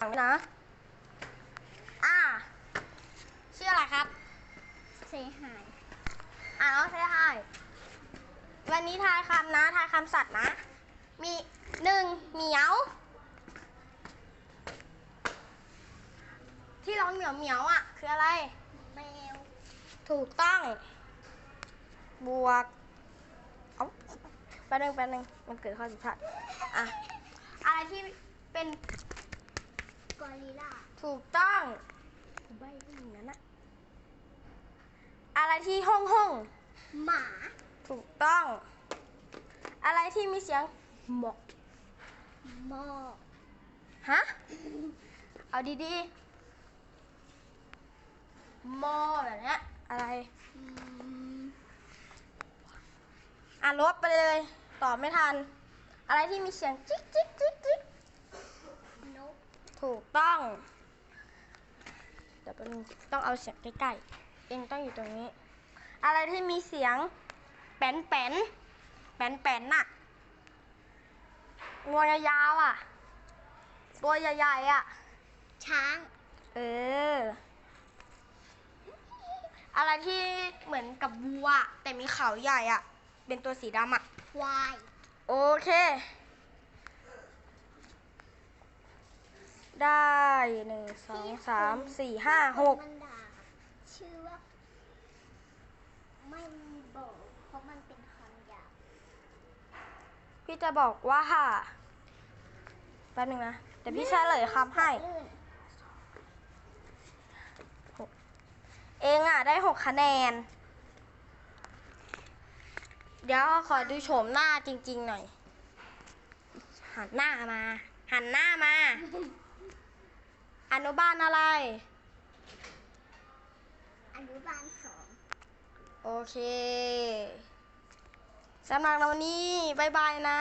ฟังนะ อ่าชื่ออะไรครับ เซหาย อ่าน้องเซฮาย วันนี้ทายคำนะ ทายคำสัตว์นะ มีหนึ่งเหมียว ที่ร้องเหมียวเหมียวๆอะ คืออะไร แมว ถูกต้อง บวก เอ้าแป๊บนึงแป๊บนึงมันเกิดข้อผิดพลาด อะ อะไรที่เป็น กอริลลาถูกต้องกูใบไม่มีนั้นอะอะไรที่ห้องห้องหมา ถูกต้อง อะไรที่มีเสียงหมอกหมอฮะ เอาดีๆมอแบบเนี้ยอะไรอืมอะลบไปเลย ตอบไม่ทัน อะไรที่มีเสียงจิ๊กจิ๊กจิ๊กจิ๊กนก ถูกต้อง เดี๋ยวแป๊บนึงต้องเอาเสียงใกล้ๆ เองต้องอยู่ตรงนี้ อะไรที่มีเสียงแป้นแป้นแป้นแป้นน่ะงวยาวๆอะ ตัวใหญ่ๆอะ ช้าง เออ อะไรที่เหมือนกับวัวอะแต่มีเขาใหญ่อะ เป็นตัวสีดำอะ ควาย โอเค ได้หนึ่งสองสามสี่ห้าหกมันด่าชื่อว่าไม่บอกเพราะมันเป็นคำหยาบพี่จะบอกว่าแป๊บนึงนะแต่พี่เฉลยคำให้ลื่นเองอะ ได้หกคะแนน เดี๋ยวขอดูโฉมหน้าจริง ๆ หน่อย หันหน้ามา หันหน้ามา อนุบาลอะไร อนุบาลสองโอเคสำหรับวันนี้บายบายนะ